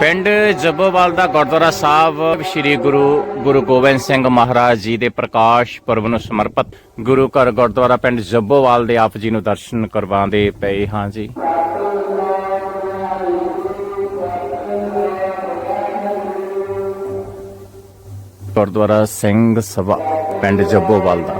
ਪਿੰਡ ਜੱਬੋਵਾਲ ਦਾ ਗੁਰਦੁਆਰਾ ਸਾਹਿਬ, ਸ੍ਰੀ ਗੁਰੂ ਗੁਰੂ ਗੋਬਿੰਦ ਸਿੰਘ ਮਹਾਰਾਜ ਜੀ ਦੇ ਪ੍ਰਕਾਸ਼ ਪੁਰਬ ਨੂੰ ਸਮਰਪਿਤ ਗੁਰੂ ਘਰ ਗੁਰਦੁਆਰਾ ਪਿੰਡ ਜੱਬੋਵਾਲ ਦੇ ਆਪ ਜੀ ਨੂੰ ਦਰਸ਼ਨ ਕਰਵਾਉਂਦੇ ਪਏ ਹਾਂ ਜੀ। ਗੁਰਦੁਆਰਾ ਸਿੰਘ ਸਭਾ ਪਿੰਡ ਜੱਬੋਵਾਲ ਦਾ।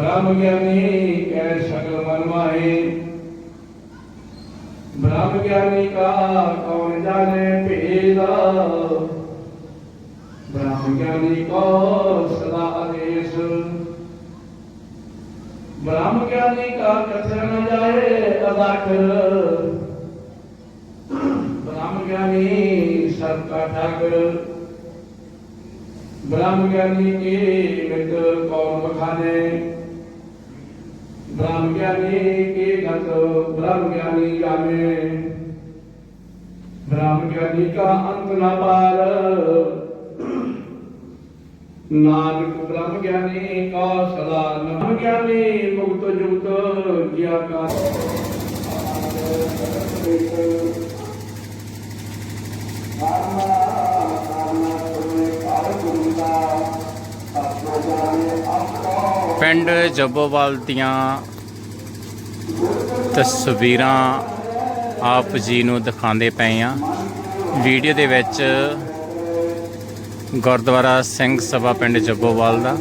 ब्रह्म ज्ञानी कह सकल मनवाए ब्रह्म ज्ञानी का कौन जाने भेदा ब्रह्म ज्ञानी को सदा आदेश ब्रह्म ज्ञानी का कथन न जाए अदा कर ब्रह्म ज्ञानी सबका ठाकर ब्रह्म ज्ञानी के मित्र कौन बखाने ब्रह्म ज्ञानी के गत ब्रह्म ज्ञानी जाने ब्रह्म ज्ञानी का अंत न पार नानक ब्रह्म ज्ञानी का सदा ब्रह्म ज्ञानी मुक्त जुक्त जिया का ਪਿੰਡ ਜੱਬੋਵਾਲ ਦੀਆਂ ਤਸਵੀਰਾਂ ਆਪ ਜੀ ਨੂੰ ਦਿਖਾਉਂਦੇ ਪਏ ਆ ਵੀਡੀਓ ਦੇ ਵਿੱਚ ਗੁਰਦੁਆਰਾ ਸਿੰਘ ਸਭਾ ਪਿੰਡ ਜੱਬੋਵਾਲ ਦਾ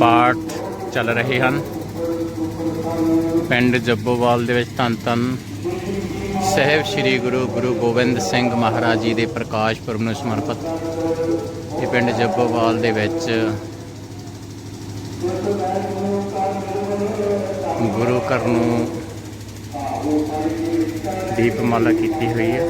ਪਾਠ ਚੱਲ ਰਹੇ ਹਨ। ਪਿੰਡ ਜੱਬੋਵਾਲ ਦੇ ਵਿੱਚ ਧੰਨ ਧੰਨ ਸਾਹਿਬ ਸ੍ਰੀ ਗੁਰੂ ਗੁਰੂ ਗੋਬਿੰਦ ਸਿੰਘ ਮਹਾਰਾਜ ਜੀ ਦੇ ਪ੍ਰਕਾਸ਼ ਪੁਰਬ ਨੂੰ ਸਮਰਪਿਤ ਇਹ ਪਿੰਡ ਜੱਬੋਵਾਲ ਦੇ ਵਿੱਚ ਗੁਰੂ ਘਰ ਨੂੰ ਦੀਪਮਾਲਾ ਕੀਤੀ ਹੋਈ ਹੈ।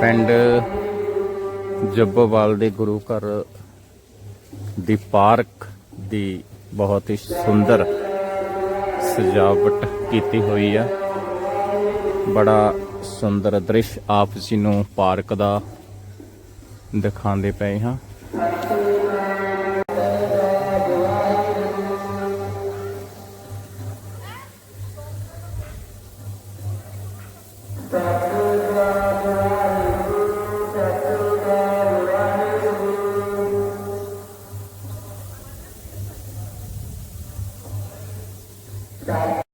ਪਿੰਡ ਜੱਬੋਵਾਲ ਦੇ ਗੁਰੂ ਘਰ ਦੀ ਪਾਰਕ ਦੀ ਬਹੁਤ ਹੀ ਸੁੰਦਰ ਸਜਾਵਟ ਕੀਤੀ ਹੋਈ ਆ। ਬੜਾ ਸੁੰਦਰ ਦ੍ਰਿਸ਼ ਆਪ ਜੀ ਨੂੰ ਪਾਰਕ ਦਾ ਦਿਖਾਉਂਦੇ ਪਏ ਹਾਂ। Right.